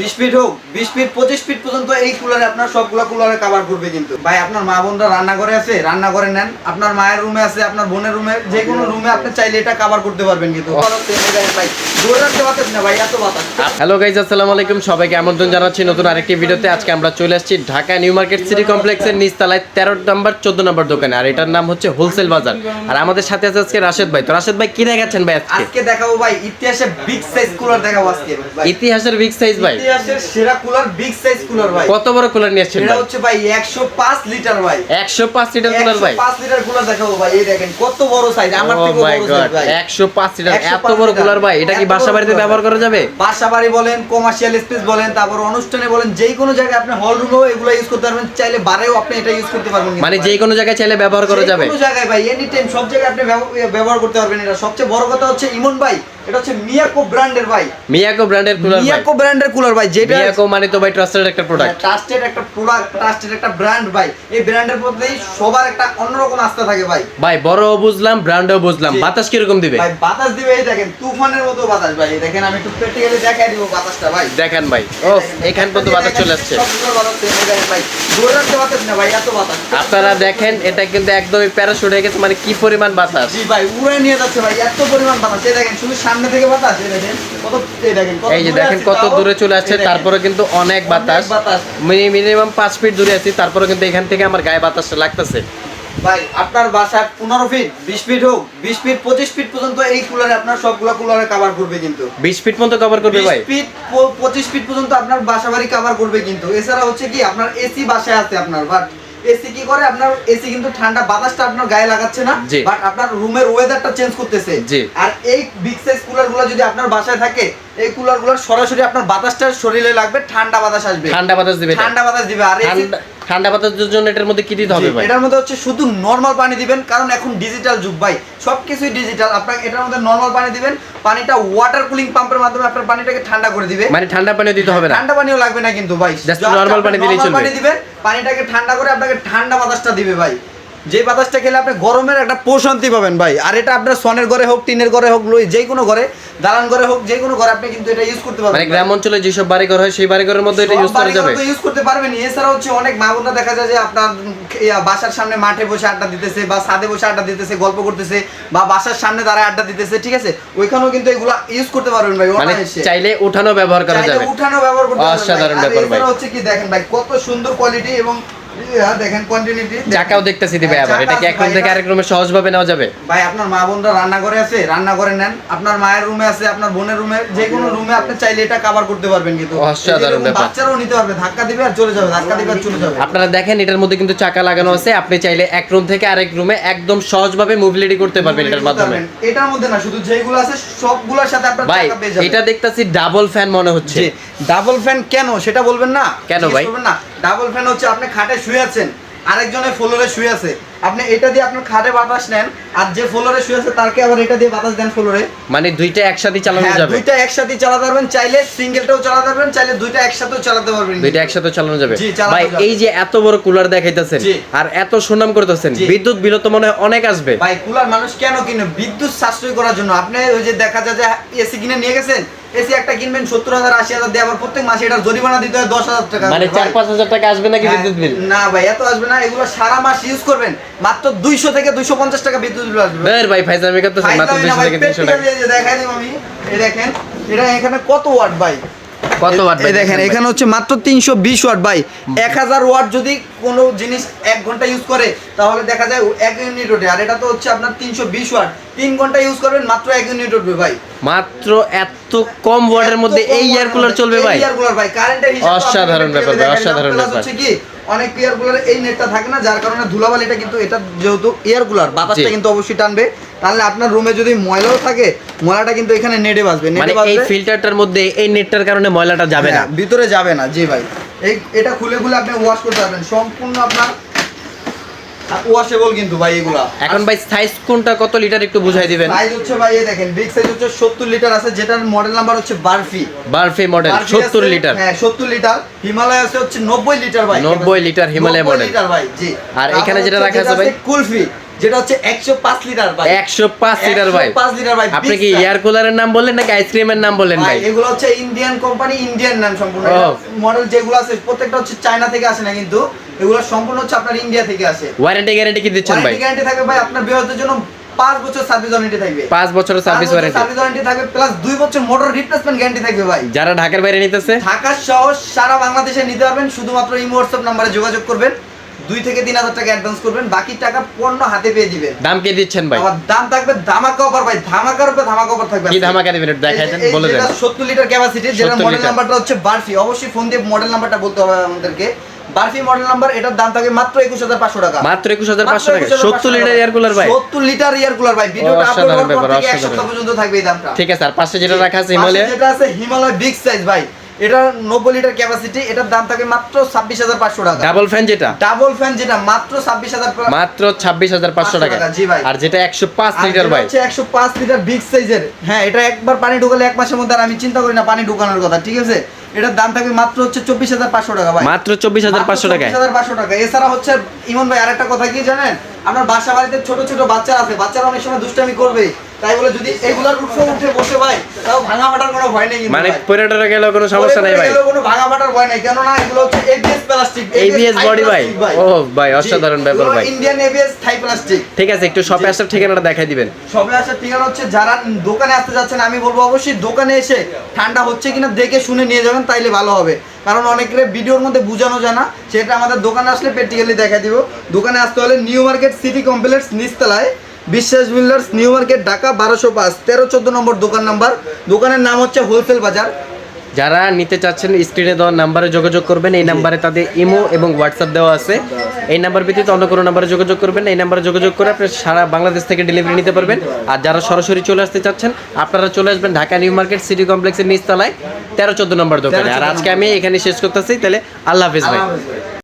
বিশ ফিট হোক বিশ ফিট পঁচিশ ফিট পর্যন্ত এই কুলারে আপনার সবগুলো কুলারে কাভার করবে কিন্তু। ভাই আপনার মা বোনরা রান্নাঘরে আছে রান্নাঘরে নেন। আপনার মায়ের রুমে আছে আপনার বোনের রুমে যে কোনো রুমে আপনি চাইলে এটা কাভার করতে পারবেন কিন্তু। হ্যালো গাইজ আসসালামু আলাইকুম। সবাইকে আমন্ত্রণ জানাচ্ছি নতুন আরেকটি ভিডিওতে। আজকে আমরা চলে আসছি ঢাকা নিউ মার্কেট সিটি কমপ্লেক্সের নিচতলায় তেরো নম্বর চোদ্দ নম্বর দোকানে। আর এটার নাম হচ্ছে হোলসেল বাজার। আর আমাদের সাথে আছে আজকে রাশেদ ভাই। তো রাশেদ ভাই কি দেখাচ্ছেন ভাই আজকে? দেখাবো ভাই ইতিহাসে বিগ সাইজ কুলার দেখাবো আজকে। ইতিহাসের বিগ সাইজ ভাই। ইতিহাসের সেরা কুলার বিগ সাইজ কুলার ভাই। কত বড় কুলার নিয়ে আসছেন এটা হচ্ছে ভাই একশো পাঁচ লিটার ভাই। একশো পাঁচ লিটার কুলার ভাই? 105 লিটার কুলার দেখাবো ভাই এই দেখেন কত বড় সাইজ আমার থেকে বড় সাইজ ভাই। একশো পাঁচ লিটার এত বড় কুলার ভাই এটা কি বাসা বাড়িতে ব্যবহার করা যাবে? বাসা বাড়ি বলেন কমার্শিয়াল স্পেস বলেন তারপর অনুষ্ঠানে বলেন যেই কোনো জায়গায় আপনি হল রুমেও এগুলো ইউজ করতে পারবেন চাইলে বারেও আপনি এটা ইউজ করতে পারবেন মানে যে কোনো জায়গায় চাইলে ব্যবহার করা যাবে? কোনো জায়গায় ভাই এনি টাইম সব জায়গায় আপনি ব্যবহার করতে পারবেন এটা। সবচেয়ে বড় কথা হচ্ছে ইমন ভাই এটা হচ্ছে মিয়াকো ব্র্যান্ডের ভাই। মিয়াকো ব্র্যান্ডের কুলার মিয়াকো ব্র্যান্ডের কুলার ভাই যেটা মিয়াকো মানে তো ভাই ট্রাস্টেড একটা প্রোডাক্ট ট্রাস্টেড একটা প্রোডাক্ট ট্রাস্টেড একটা ব্র্যান্ড ভাই। এই ব্র্যান্ডের প্রতি সবার একটা অন্যরকম আস্থা থাকে ভাই। ভাই বড়ও বুঝলাম ব্র্যান্ডও বুঝলাম। বাতাস কীরকম দিবে? ভাই বাতাস দিবে এই দেখেন তুফানের মতো বাতাস ভাই। দেখেন আমি একটু প্র্যাকটিক্যালি দেখাই দিব বাতাসটা ভাই। দেখেন ভাই। ও এখান পর্যন্ত বাতাস চলে আসছে। আপনারা দেখেন এটা কিন্তু একদমই প্যারাশুট হয়ে গেছে মানে কি পরিমাণ বাতাস? জি ভাই উড়ে নিয়ে যাচ্ছে ভাই এত পরিমাণ বাতাস। এই দেখেন শুধু সামনে থেকে বাতাস এই দেখেন কত এই দেখেন এই যে দেখেন কত দূরে চলে আসছে তারপরে কিন্তু অনেক বাতাস। বাতাস। মিনিমাম পাঁচ ফিট দূরে আছি তারপরে কিন্তু এখান থেকে আমার গায়ে বাতাসটা লাগতেছে। ভাই আপনার বাসা পনেরো ফিট বিশ ফিট হোক বিশ ফিট পঁচিশ ফিট পর্যন্ত এই কুলারে আপনার সবগুলো কুলারে কাভার করবে কিন্তু। বিশ ফিট মতো কভার করবে ভাই? ফিট পঁচিশ ফিট পর্যন্ত আপনার বাসা বাড়ি কাভার করবে কিন্তু। এছাড়া হচ্ছে কি আপনার এসি বাসায় আছে আপনার বাট এসি কি করে? আপনার এসি কিন্তু ঠান্ডা বাতাসটা আপনার গায়ে লাগাচ্ছে না। বাট আপনার রুমের ওয়েদারটা চেঞ্জ করতেছে। আর এই বিগ সাইজ কুলারগুলো যদি আপনার বাসায় থাকে এই কুলারগুলো সরাসরি আপনার বাতাসটা শরীরে লাগবে ঠান্ডা বাতাস আসবে। ঠান্ডা বাতাস দিবে ঠান্ডা বাতাস দিবে। আর ঠান্ডা বাতাসের জন্য এটার মধ্যে কি দিতে হবে ভাই? এটার মধ্যে হচ্ছে শুধু নর্মাল পানি দিবেন কারণ এখন ডিজিটাল যুগ ভাই। সবকিছুই ডিজিটাল আপনাকে এটার মধ্যে নরমাল পানি দিবেন পানিটা ওয়াটার কুলিং পাম্পের মাধ্যমে আপনার পানিটাকে ঠান্ডা করে দিবে। মানে ঠান্ডা পানি দিতে হবে না? ঠান্ডা পানিও লাগবে না কিন্তু ভাই। জাস্ট নরমাল পানি দিলেই চলবে। পানি দিবেন পানিটাকে ঠান্ডা করে আপনাকে ঠান্ডা বাতাসটা দিবে ভাই। যে বাতাসটা খেলে আপনি গরমের একটা প্রশান্তি পাবেন ভাই। আর এটা আপনার সনের ঘরে হোক টিনের ঘরে হোক লই যে কোনো ঘরে দালান ঘরে হোক যে কোনো ঘরে আপনি কিন্তু এটা ইউজ করতে পারবেন মানে গ্রাম অঞ্চলে যেসব বাড়িঘর হয় সেই বাড়িঘরের মধ্যে এটা ইউজ করা যাবে? ইউজ করতে পারবেন এছাড়া হচ্ছে অনেক মা বোনরা দেখা যায় যে আপনার বাসার সামনে মাঠে বসে আড্ডা দিতেছে বা ছাদে বসে আড্ডা দিতেছে গল্প করতেছে বা বাসার সামনে দাঁড়ায় আড্ডা দিতেছে ঠিক আছে? ওইখানেও কিন্তু এগুলো ইউজ করতে পারবেন ভাই মানে চাইলে উঠানো ব্যবহার করা যাবে। উঠানো ব্যবহার করতে অসাধারণ ব্যাপার ভাই। হচ্ছে কি দেখেন ভাই কত সুন্দর কোয়ালিটি এবং চাকাও দেখতেছি দিবে আবার। এটা কি এক রুম থেকে আরেক রুমে সহজভাবে নেওয়া যাবে? ভাই আপনার মা বোনরা রান্নাঘরে আছে রান্নাঘরে নেন। আপনার মায়ের রুমে আছে আপনার বোনের রুমে যে কোনো রুমে আপনি চাইলে এটা কভার করতে পারবেন কিন্তু। অসাধারণ ব্যাপার। বাচ্চারাও নিতে পারবে ধাক্কা দিবে আর চলে যাবে ধাক্কা দিবে আর চলে যাবে। আপনারা দেখেন এটার মধ্যে কিন্তু চাকা লাগানো আছে। আপনি চাইলে এক রুম থেকে আরেক রুমে একদম সহজ সহজভাবে মুভিলিটি করতে পারবেন এটার মাধ্যমে। এটার মধ্যে না শুধু যেগুলো আছে সবগুলোর সাথে আপনার পেয়ে যাবেন। এটা দেখতাছি ডাবল ফ্যান মনে হচ্ছে। ডাবল ফ্যান কেন? সেটা বলবেন না। কেন ভাই? না। ডাবল ফ্যান হচ্ছে আপনি খাটে শুয়ে আছেন আরেকজনের ফ্লোরে শুয়ে আছে। আপনি এটা দিয়ে আপনার খাটে বাতাস নেন আর যে ফ্লোরে শুয়ে আছে তারকে আবার এটা দিয়ে বাতাস দেন ফ্লোরে। মানে দুইটা একসাথে চালানো হ্যাঁ, যাবে? দুইটা একসাথে চালাতে পারবেন চাইলে সিঙ্গেলটাও চালাতে পারবেন চাইলে দুইটা একসাথেও চালাতে পারবেন। দুইটা একসাথে চালানো যাবে। জি, ভাই এই যে এত বড় কুলার দেখাইতেছেন আর এত সুনাম করতেছেন বিদ্যুৎ বিল তো মনে অনেক আসবে। ভাই কুলার মানুষ কেন কিনে? বিদ্যুৎ সাশ্রয় করার জন্য। আপনি ওই যে দেখা যায় যে এসি কিনে নিয়ে গেছেন এসি একটা কিনবেন সত্তর হাজার আশি হাজার দিয়ে আবার প্রত্যেক মাসে এটার জরিমানা দিতে হয় দশ হাজার টাকা মানে চার পাঁচ হাজার টাকা আসবে নাকি হ্যাঁ, বিদ্যুৎ বিল? না ভাই এত আসবে না এগুলো সারা মাস ইউজ করবেন। মাত্র দুইশো থেকে দুইশো পঞ্চাশ টাকা বিদ্যুৎ বিল আসবে। ভাই ফাইজামি করতেছেন মাত্র দুইশো ভাই, থেকে তিনশো টাকা। practically এই যে দেখাই দিব আমি। এই দেখেন এটা এখানে কত ওয়াট ভাই? কত ওয়াট এই দেখেন এখানে হচ্ছে মাত্র তিনশো বিশ ওয়াট ভাই। এক হাজার ওয়াট যদি কোনো জিনিস 1 ঘণ্টা ইউজ করে তাহলে দেখা যায় 1 ইউনিট ওঠে। আর এটা তো হচ্ছে আপনার তিনশো বিশ ওয়াট। তিন ঘণ্টা ইউজ করবেন মাত্র এক ইউনিট উঠবে ভাই। মাত্র এত কম ওয়াটের মধ্যে এই এয়ার কুলার চলবে ভাই? এয়ার কুলার ভাই কারেন্টের হিসাব অসাধারণ ব্যাপার ভাই, অসাধারণ ব্যাপার। হচ্ছে কি? অনেক এয়ার কুলার এই নেটটা থাকে না যার কারণে ধুলাবালি এটা কিন্তু এটা যেহেতু এয়ার কুলার বাতাসটা কিন্তু অবশ্যই টানবে। তাহলে আপনার রুমে যদি ময়লাও থাকে ময়লাটা কিন্তু এখানে নেটে বাসবে মানে নেটে এই বাসবে ফিল্টারটার মধ্যে এই নেটটার কারণে ময়লাটা যাবে না। হ্যাঁ, ভিতরে যাবে না জি ভাই। এই এটা খুলে খুলে আপনি ওয়াশ করতে পারবেন। সম্পূর্ণ আপনার ওয়াশেবল কিন্তু ভাই এগুলা। এখন ভাই সাইজ কোনটা কত লিটার একটু বুঝাই দিবেন? সাইজ হচ্ছে ভাই এই দেখেন বিগ সাইজ হচ্ছে 70 লিটার আছে যেটার মডেল নাম্বার হচ্ছে বারফি বারফি মডেল বারফি সত্তর আছে- লিটার হ্যাঁ 70 লিটার হিমালয় আছে হচ্ছে 90 লিটার ভাই। 90 লিটার হিমালয় মডেল লিটার ভাই জি। আর এখানে যেটা রাখা আছে ভাই? কুলফি। যেটা হচ্ছে একশো পাঁচ লিটার ভাই। একশো পাঁচ লিটার ভাই। 105 লিটার ভাই আপনি কি। এয়ার কুলারের নাম বললেন নাকি আইসক্রিমের নাম বললেন ভাই এগুলো হচ্ছে ইন্ডিয়ান কোম্পানি ইন্ডিয়ান নাম সম্পূর্ণ। মডেল যেগুলো আছে প্রত্যেকটা হচ্ছে চায়না থেকে আসে না কিন্তু এগুলো সম্পূর্ণ হচ্ছে আপনার ইন্ডিয়া থেকে আসে। ওয়ারেন্টি গ্যারেন্টি কি দিচ্ছেন ভাই? ওয়ারেন্টি গ্যারান্টি থাকবে ভাই আপনার বিবাহের জন্য পাঁচ বছর সার্ভিস ওয়ারেন্টি থাকবে। পাঁচ বছরের সার্ভিস ওয়ারেন্টি সার্ভিস ওয়ারেন্টি থাকবে প্লাস দুই বছর মোটর রিপ্লেসমেন্ট গ্যারান্টি থাকবে ভাই। যারা ঢাকার বাইরে নিতেছে? ঢাকা সহ সারা বাংলাদেশে নিতে পারবেন শুধুমাত্র এই হোয়াটসঅ্যাপ নাম্বারে যোগাযোগ করবেন। দুই থেকে তিন হাজার টাকা অ্যাডভান্স করবেন বাকি টাকা পণ্য হাতে পেয়ে দিবেন। দাম কে দিচ্ছেন ভাই? আবার দাম থাকবে ধামাকা অফার ভাই। ধামাকার উপর ধামাকা অফার থাকবে কি ধামাকা দিবেন একটু দেখাই দেন বলে দেন। 70 লিটার ক্যাপাসিটি যেটা মডেল নাম্বারটা হচ্ছে বারফি অবশ্যই ফোন দিয়ে মডেল নাম্বারটা বলতে হবে আমাদেরকে। বারফি মডেল নাম্বার এটার দাম থাকবে মাত্র 21500 টাকা। মাত্র একুশ হাজার মাত্র পাঁচশো টাকা। 21,500 সত্তর লিটার এয়ার কুলার ভাই। 70 লিটার এয়ার কুলার ভাই। ভিডিওটা আপলোড হওয়ার পর থেকে এক অসাধারণ। সপ্তাহ পর্যন্ত থাকবে এই দামটা। ঠিক আছে আর পাশে যেটা রাখা আছে হিমালয় যেটা আছে হিমালয় বিগ সাইজ ভাই। এটা 90 লিটার ক্যাপাসিটি এটার দাম থাকে মাত্র 26500 টাকা। ডাবল ফ্যান যেটা? ডাবল ফ্যান যেটা মাত্র 26000 মাত্র ছাব্বিশ হাজার পাঁচশো টাকা। টাকা, জি ভাই। আর যেটা একশো পাঁচ আর লিটার ভাই। হচ্ছে 105 লিটার বিগ সাইজের হ্যাঁ এটা একবার পানি ঢুকালে এক মাসের মধ্যে আর আমি চিন্তা করি না পানি ঢুকানোর কথা ঠিক আছে? এটার দাম থাকবে মাত্র হচ্ছে 24500 টাকা ভাই। মাত্র চব্বিশ হাজার পাঁচশো হাজার পাঁচশো টাকা। এছাড়া হচ্ছে ইমন ভাই আরেকটা কথা কি জানেন? আপনার বাসা বাড়িতে ছোট ছোট বাচ্চা আছে বাচ্চারা অনেক সময় দুষ্টামি করবে। তাই বলে যদি এগুলার উপরে উঠে বসে ভাই তাও ভাঙা ফাটার কোনো ভয় নেই মানে। পরেটারে গেলেও কোনো সমস্যা নাই ভাই? কোনো ভাঙা ফাটার ভয় নাই কেননা এগুলো হচ্ছে এবিএস প্লাস্টিক ABS বডি ভাই? ও ভাই অসাধারণ ব্যাপার ভাই। ইন্ডিয়ান এবিএস থাই প্লাস্টিক ঠিক আছে একটু শপে আসার ঠিকানাটা দেখাই দিবেন। সবে আসার ঠিকানা হচ্ছে যারা দোকানে আসতে যাচ্ছেন আমি বলব অবশ্যই দোকানে এসে ঠান্ডা হচ্ছে কিনা দেখে শুনে নিয়ে যাবেন তাইলে ভালো হবে। কারণ অনেকের ভিডিওর মধ্যে বোঝানো যায় না। সেটা আমাদের দোকানে আসলে প্র্যাকটিক্যালি দেখা দিব। দোকানে আসতে হলে নিউ মার্কেট সিটি কমপ্লেক্স নিচতলায় বিশ্বাস বিল্ডার্স নিউ মার্কেট ঢাকা বারোশো পাঁচ, তেরো চোদ্দ নম্বর দোকান নাম্বার। দোকানের নাম হচ্ছে হোলসেল বাজার যারা নিতে চাচ্ছেন স্ক্রিনে দেওয়া নাম্বারে যোগাযোগ করবেন। এই নাম্বারে তাদের ইমো এবং হোয়াটসঅ্যাপ দেওয়া আছে। এই নাম্বার ব্যতীত অন্য কোনো নাম্বারে যোগাযোগ করবেন এই নাম্বারে যোগাযোগ করে আপনি সারা বাংলাদেশ থেকে ডেলিভারি নিতে পারবেন। আর যারা সরাসরি চলে আসতে চাচ্ছেন আপনারা চলে আসবেন ঢাকা নিউ মার্কেট সিটি কমপ্লেক্সের নিচতলায়। তেরো চোদ্দ নম্বর দোকানে। আর আজকে আমি এখানে শেষ করতেছি। তাহলে আল্লাহ হাফিজ ভাই।